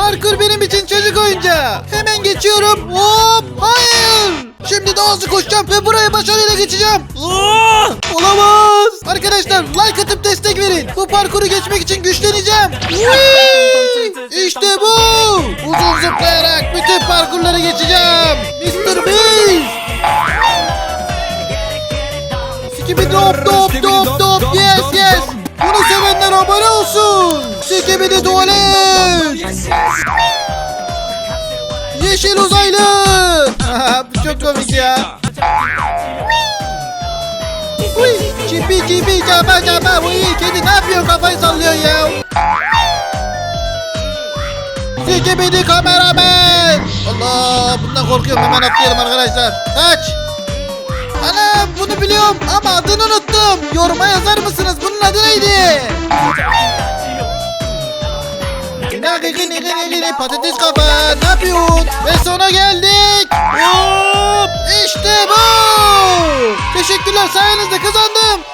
Parkur benim için çocuk oyuncağı. Hemen geçiyorum. Hop. Hayır. Şimdi daha hızlı koşacağım ve burayı başarıyla geçeceğim. Aa! Olamaz. Arkadaşlar like atıp destek verin. Bu parkuru geçmek için güçleneceğim. Whee! İşte bu. Uzun zıplayarak bütün parkurları geçeceğim. Mr. Beast. Skibidi hop dop dop dop yes yes. Bunu sevenler abone olsun. Skibidi tuvalet. Yeşil uzaylı. Bu çok komik ya. Uy, Çipi çipi cama cama. Uy, kedi ne yapıyor kafayı sallıyor ya. Skibidi kameraman. Allah bundan korkuyorum hemen atlayalım arkadaşlar. Kaç. Ana bunu biliyorum ama adını unuttum. Yoruma yazar mısınız? Bunun adı neydi? Nagıgı nigı nigı patates kafa ne yapıyorsun? Ve sona geldik. Hop işte bu. Teşekkürler sayenizde kazandım.